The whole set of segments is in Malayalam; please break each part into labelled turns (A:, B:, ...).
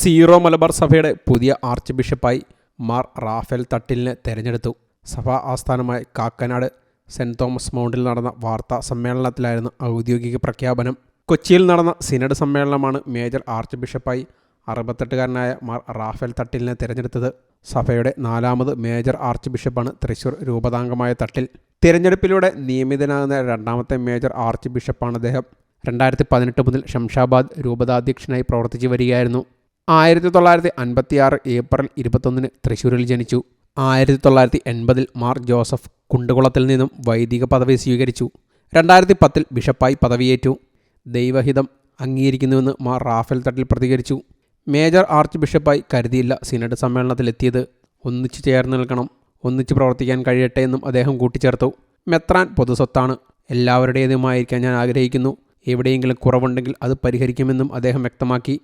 A: സീറോ മലബാർ സഭയുടെ പുതിയ ആർച്ച് ബിഷപ്പായി മാർ റാഫേൽ തട്ടിലിനെ തെരഞ്ഞെടുത്തു. സഭാ ആസ്ഥാനമായ കാക്കനാട് സെന്റ് തോമസ് മൗണ്ടിൽ നടന്ന വാർത്താ സമ്മേളനത്തിലായിരുന്നു ഔദ്യോഗിക പ്രഖ്യാപനം. കൊച്ചിയിൽ നടന്ന സിനഡ് സമ്മേളനമാണ് മേജർ ആർച്ച് ബിഷപ്പായി അറുപത്തെട്ടുകാരനായ മാർ റാഫേൽ തട്ടിലിനെ തിരഞ്ഞെടുത്തത്. സഭയുടെ നാലാമത് മേജർ ആർച്ച് ബിഷപ്പാണ് തൃശൂർ രൂപതാംഗമായ തട്ടിൽ. തിരഞ്ഞെടുപ്പിലൂടെ നിയമിതനാകുന്ന രണ്ടാമത്തെ മേജർ ആർച്ച് ബിഷപ്പാണ് അദ്ദേഹം. രണ്ടായിരത്തി പതിനെട്ട് മുതൽ ശംഷാബാദ് രൂപതാധ്യക്ഷനായി പ്രവർത്തിച്ചു വരികയായിരുന്നു. ആയിരത്തി തൊള്ളായിരത്തി അൻപത്തി ആറ് ഏപ്രിൽ ഇരുപത്തൊന്നിന് തൃശ്ശൂരിൽ ജനിച്ചു. ആയിരത്തി തൊള്ളായിരത്തി എൺപതിൽ മാർ ജോസഫ് കുണ്ടുകുളത്തിൽ നിന്നും വൈദിക പദവി സ്വീകരിച്ചു. രണ്ടായിരത്തി പത്തിൽ ബിഷപ്പായി പദവിയേറ്റു. ദൈവഹിതം അംഗീകരിക്കുന്നുവെന്ന് മാർ റാഫേൽ തട്ടിൽ പ്രതികരിച്ചു. മേജർ ആർച്ച് ബിഷപ്പായി കരുതിയില്ല സിനഡ് സമ്മേളനത്തിലെത്തിയത്. ഒന്നിച്ചു ചേർന്ന് നിൽക്കണം ഒന്നിച്ചു പ്രവർത്തിക്കാൻ കഴിയട്ടെ എന്നും അദ്ദേഹം കൂട്ടിച്ചേർത്തു. മെത്രാൻ പൊതുസ്വത്താണ്. എല്ലാവരുടേതുമായിരിക്കാൻ ഞാൻ ആഗ്രഹിക്കുന്നു. എവിടെയെങ്കിലും കുറവുണ്ടെങ്കിൽ അത് പരിഹരിക്കുമെന്നും അദ്ദേഹം വ്യക്തമാക്കി.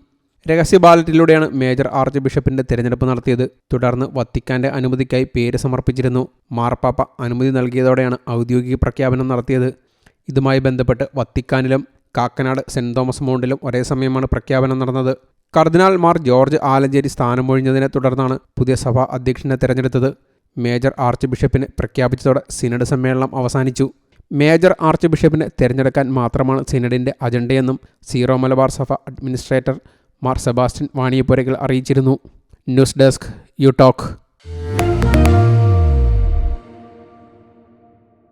A: രഹസ്യ ബാലറ്റിലൂടെയാണ് മേജർ ആർച്ച് ബിഷപ്പിന്റെ തിരഞ്ഞെടുപ്പ് നടത്തിയത്. തുടർന്ന് വത്തിക്കാന്റെ അനുമതിക്കായി പേര് സമർപ്പിച്ചിരുന്നു. മാർപ്പാപ്പ അനുമതി നൽകിയതോടെയാണ് ഔദ്യോഗിക പ്രഖ്യാപനം നടത്തിയത്. ഇതുമായി ബന്ധപ്പെട്ട് വത്തിക്കാനിലും കാക്കനാട് സെന്റ് തോമസ് മൗണ്ടിലും ഒരേ സമയമാണ് പ്രഖ്യാപനം നടന്നത്. കർദിനാൾ മാർ ജോർജ് ആലഞ്ചേരി സ്ഥാനമൊഴിഞ്ഞതിനെ തുടർന്നാണ് പുതിയ സഭാ അധ്യക്ഷനെ തിരഞ്ഞെടുത്തത്. മേജർ ആർച്ച് ബിഷപ്പിനെ പ്രഖ്യാപിച്ചതോടെ സിനഡ് സമ്മേളനം അവസാനിച്ചു. മേജർ ആർച്ച് ബിഷപ്പിനെ തിരഞ്ഞെടുക്കാൻ മാത്രമാണ് സിനഡിന്റെ അജണ്ടയെന്നും സീറോ മലബാർ സഭ അഡ്മിനിസ്ട്രേറ്റർ മാർ സെബാസ്റ്റ്യൻ വാണിയപ്പുരകൾ അറിയിച്ചിരുന്നു. News desk U talk.